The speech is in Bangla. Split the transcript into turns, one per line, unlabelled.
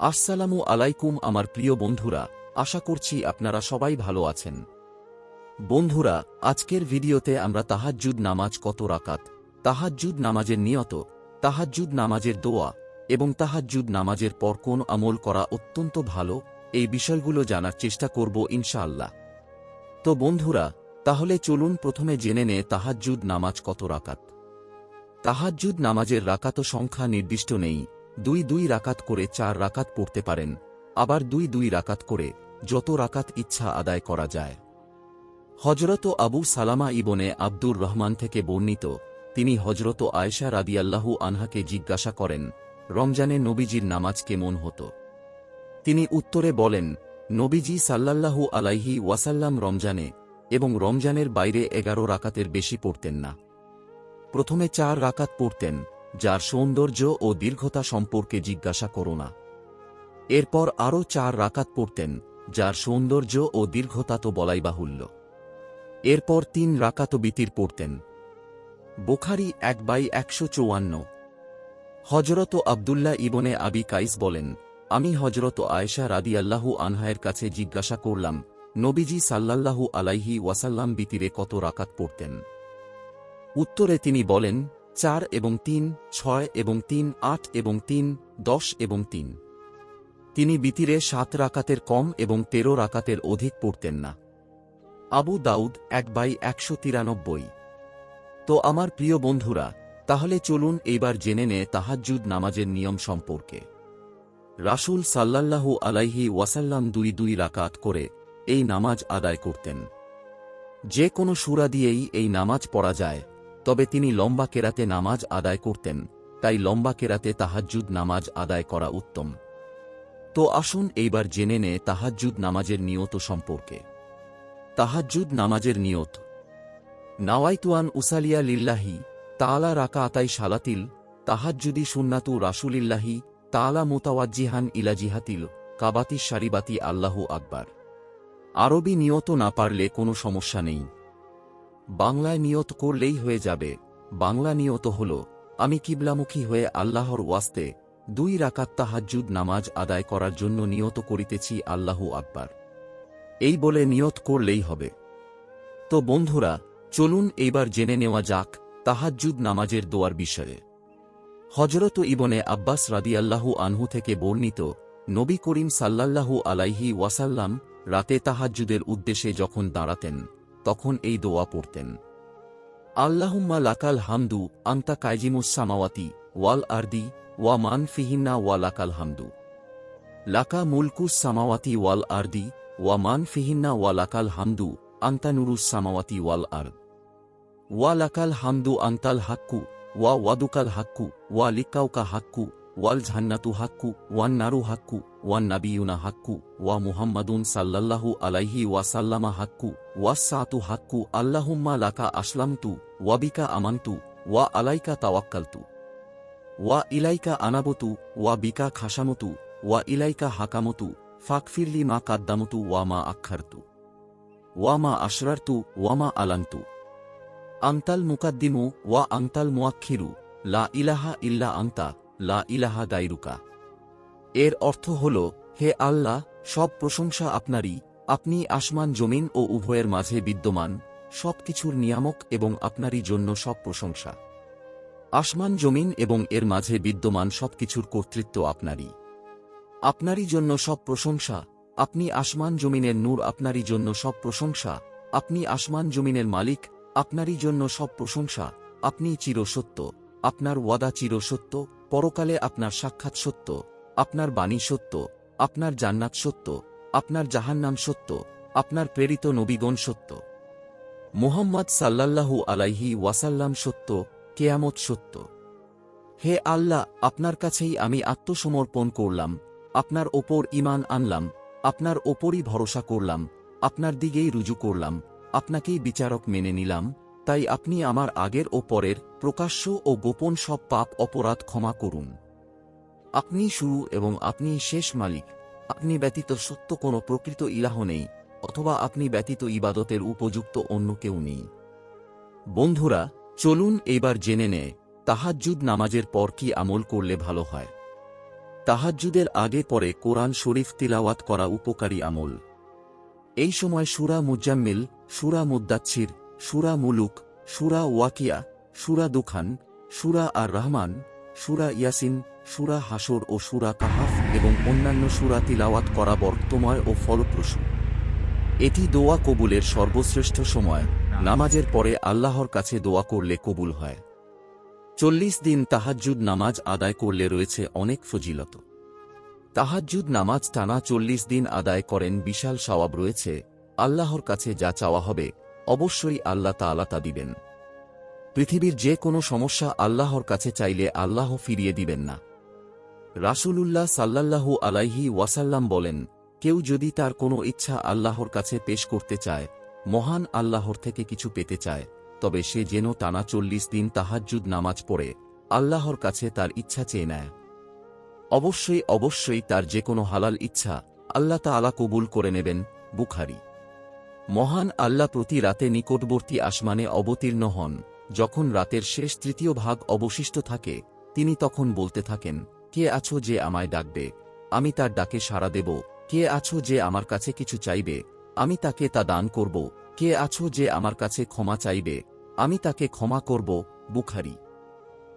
আসসালামু আলাইকুম আমার প্রিয় বন্ধুরা, আশা করছি আপনারা সবাই ভালো আছেন। বন্ধুরা, আজকের ভিডিওতে আমরা তাহাজ্জুদ নামাজ কত রাকাত? তাহাজ্জুদ নামাজের নিয়ত, তাহাজ্জুদ নামাজের দোয়া এবং তাহাজ্জুদ নামাজের পর কোন আমল করা অত্যন্ত ভালো, এই বিষয়গুলো জানার চেষ্টা করব ইনশাআল্লাহ। তো বন্ধুরা, তাহলে চলুন প্রথমে জেনে নে তাহাজ্জুদ নামাজ কত রাকাত। তাহাজ্জুদ নামাজের রাকাত সংখ্যা নির্দিষ্ট নেই। দুই দুই রাকাত করে চার রাকাত পড়তে পারেন, আবার দুই দুই রাকাত করে যত রাকাত ইচ্ছা আদায় করা যায়। হজরত আবু সালামা ইবনে আব্দুর রহমান থেকে বর্ণিত, তিনি হজরত আয়েশা রাদিয়াল্লাহু আনহাকে জিজ্ঞাসা করেন, রমজানে নবীজির নামাজ কেমন হতো? তিনি উত্তরে বলেন, নবীজি সাল্লাল্লাহু আলাইহি ওয়াসাল্লাম রমজানে এবং রমজানের বাইরে এগারো রাকাতের বেশি পড়তেন না। প্রথমে চার রাকাত পড়তেন যার সৌন্দর্য ও দীর্ঘতা সম্পর্কে জিজ্ঞাসা করো না। এরপর আরও চার রাকাত পড়তেন, যার সৌন্দর্য ও দীর্ঘতা তো বলাই বাহুল্য। এরপর তিন রাকাত বিতির পড়তেন। বোখারি এক বাই একশো চৌয়ান্ন। হজরত আবদুল্লাহ ইবনে আবি কাইস বলেন, আমি হজরত আয়েশা রাদি রাদিয়াল্লাহু আনহায়ের কাছে জিজ্ঞাসা করলাম, নবীজি সাল্লাল্লাহু আলাইহি ওয়াসাল্লাম বিতিরে কত রাকাত পড়তেন? উত্তরে তিনি বলেন চার এবং তিন, ছয় এবং তিন, আট এবং তিন, দশ এবং তিন। তিনি বিতিরে সাত রাকাতের কম এবং তেরো রাকাতের অধিক পড়তেন না। আবু দাউদ এক বাই একশো তিরানব্বই। তো আমার প্রিয় বন্ধুরা, তাহলে চলুন এইবার জেনে নে তাহাজ্জুদ নামাজের নিয়ম সম্পর্কে। রাসূল সাল্লাল্লাহু আলাইহি ওয়াসাল্লাম দুই দুই রাকাত করে এই নামাজ আদায় করতেন। যে কোনো সুরা দিয়েই এই নামাজ পড়া যায়। তবে তিনি লম্বা কেরাতে নামাজ আদায় করতেন, তাই লম্বা কেরাতে তাহাজ্জুদ নামাজ আদায় করা উত্তম। তো আসুন এইবার জেনে নে তাহাজ্জুদ নামাজের নিয়ত সম্পর্কে। তাহাজ্জুদ নামাজের নিয়ত। নাওয়াইতুয়ান উসালিয়া লিল্লাহি তালা রাকা আতাই সালাতিল, তাহাজ্জুদি সুন্নাতু রাসুলিল্লাহি তালা মোতাওয়াজ্জিহান ইলাজিহাতিল কাবাতি সারিবাতি আল্লাহু আকবার। আরবি নিয়ত না পারলে কোনো সমস্যা নেই। বাংলায় নিয়ত করলেই হয়ে যাবে। বাংলা নিয়ত হল, আমি কিবলামুখী হয়ে আল্লাহর ওয়াস্তে দুই রাকাত তাহাজ্জুদ নামাজ আদায় করার জন্য নিয়ত করিতেছি আল্লাহু আকবার। এই বলে নিয়ত করলেই হবে। তো বন্ধুরা, চলুন এইবার জেনে নেওয়া যাক তাহাজ্জুদ নামাজের দোয়ার বিষয়ে। হজরত ইবনে আব্বাস রাদিয়াল্লাহু আনহু থেকে বর্ণিত নবী করিম সাল্লাল্লাহু আলাইহি ওয়াসাল্লাম রাতে তাহাজ্জুদের উদ্দেশ্যে যখন দাঁড়াতেন তখন এই দোয়া পড়তেন। আল্লাহুম্মা লাকাল হামদু আন্তা কাইজিমুস সামাওয়াতি ওয়াল আরদি ওয়া মান ফিহিন্না ওয়া লাকাল হামদু। লাকা মুলকুস সামাওয়াতি ওয়াল আরদি ওয়া মান ফিহিন্না ওয়া লাকাল হামদু আন্তা নুরুস সামাওয়াতি ওয়াল আরদ। ওয়া লাকাল হামদু আন্তাল হাক্কু ওয়া ওয়াদুকাল হাক্কু ওয়া লিকাউকা হাক্কু ওয়াল ঝান্নাতু হাক্কু ওয়ান নারু হাক্কু ওয়ান নাবিয়ুনা হাক্কু, ওয়া মুহাম্মাদুন সাল্লাল্লাহু আলাইহি ওয়াসাল্লামা হাক্কু ওয়াসাতু হাক্কু, আল্লাহুম্মা লাকা আসলামতু ওয়াবিকা আমান্তু, ওয়া আলাইকা তাওয়াক্কালতু, ওয়া ইলাইকা আনাবতু, ওয়া বিকা খাসামতু, ওয়া ইলাইকা হাকামতু ফাকফিরলি মা কাদ্দামতু, ওয়া মা আক্ষারতু ওয়া মা আশরারতু, ওয়া মা আলান্তু, আন্তাল মুকাদ্দিমু, ওয়া আন্তাল মুয়াক্ষিরু লা ইলাহা ইল্লা আন্তা, লা ইলাহা গাইরুকা এর অর্থ হল, হে আল্লাহ, সব প্রশংসা আপনারই। আপনি আসমান জমিন ও উভয়ের মাঝে বিদ্যমান। সব কিছুর নিয়ামক এবং আপনারই জন্য সব প্রশংসা। আসমান জমিন এবং এর মাঝে বিদ্যমান সবকিছুর কর্তৃত্ব আপনারই। আপনারই জন্য সব প্রশংসা। আপনি আসমান জমিনের নূর আপনারই জন্য সব প্রশংসা। আপনি আসমান জমিনের মালিক, আপনারই জন্য সব প্রশংসা। আপনি চিরসত্য। আপনার ওয়াদা চিরসত্য। পরকালে আপনার সাক্ষাৎ সত্য। আপনার বাণী সত্য, আপনার জান্নাত সত্য, আপনার জাহান্নাম সত্য, আপনার প্রেরিত নবীগণ সত্য। মুহাম্মদ সাল্লাল্লাহু আলাইহি ওয়াসাল্লাম সত্য, কেয়ামত সত্য। হে আল্লাহ, আপনার কাছেই আমি আত্মসমর্পণ করলাম, আপনার ওপর ইমান আনলাম, আপনার ওপরই ভরসা করলাম, আপনার দিকেই রুজু করলাম, আপনাকেই বিচারক মেনে নিলাম, তাই আপনি আমার আগের ও পরের প্রকাশ্য ও গোপন সব পাপ অপরাধ ক্ষমা করুন। আপনি শুরু এবং আপনি শেষ মালিক। আপনি ব্যতীত সত্য কোনো প্রকৃত ইলাহ নেই, অথবা আপনি ব্যতীত ইবাদতের উপযুক্ত অন্য কেউ নেই। বন্ধুরা, চলুন এবার জেনে নে তাহাজ্জুদ নামাজের পর কি আমল করলে ভালো হয়। তাহাজ্জুদের আগে পরে কোরআন শরীফ তিলাওয়াত করা উপকারী আমল। এই সময় সুরা মুজাম্মিল, সুরা মুদ্দাচ্ছির সুরা মুলুক, সুরা ওয়াকিয়া, সুরা দুখান, সুরা আর রহমান সুরা ইয়াসিন সুরা হাসর ও সুরা কাহাফ এবং অন্যান্য সুরা তিলাওয়াত করা বর্তময় ও ফলপ্রসূ। এটি দোয়া কবুলের সর্বশ্রেষ্ঠ সময়। নামাজের পরে আল্লাহর কাছে দোয়া করলে কবুল হয়। চল্লিশ দিন তাহাজ্জুদ নামাজ আদায় করলে রয়েছে অনেক ফজিলত। তাহাজ্জুদ নামাজ টানা চল্লিশ দিন আদায় করেন বিশাল সওয়াব রয়েছে। আল্লাহর কাছে যা চাওয়া হবে, অবশ্যই আল্লাহ তাআলা তা দিবেন। পৃথিবীর যে কোনো সমস্যা আল্লাহর কাছে চাইলে আল্লাহ ফিরিয়ে দিবেন না। রাসূলুল্লাহ সাল্লাল্লাহু আলাইহি ওয়াসাল্লাম বলেন, কেউ যদি তার কোনো ইচ্ছা আল্লাহর কাছে পেশ করতে চায়, মহান আল্লাহর থেকে কিছু পেতে চায়, তবে সে যেন টানা চল্লিশ দিন তাহাজ্জুদ নামাজ পড়ে, আল্লাহর কাছে তার ইচ্ছা চেয়ে নেয়। অবশ্যই অবশ্যই তার যে কোনো হালাল ইচ্ছা আল্লাহ তাআলা কবুল করে নেবেন, বুখারি। মহান আল্লাহ প্রতি রাতে নিকটবর্তী আসমানে অবতীর্ণ হন, যখন রাতের শেষ তৃতীয় ভাগ অবশিষ্ট থাকে, তিনি তখন বলতে থাকেন কে আছো যে আমায় ডাকবে? আমি তার ডাকে সাড়া দেব। কে আছো যে আমার কাছে কিছু চাইবে? আমি তাকে তা দান করব। কে আছো যে আমার কাছে ক্ষমা চাইবে? আমি তাকে ক্ষমা করব, বুখারি।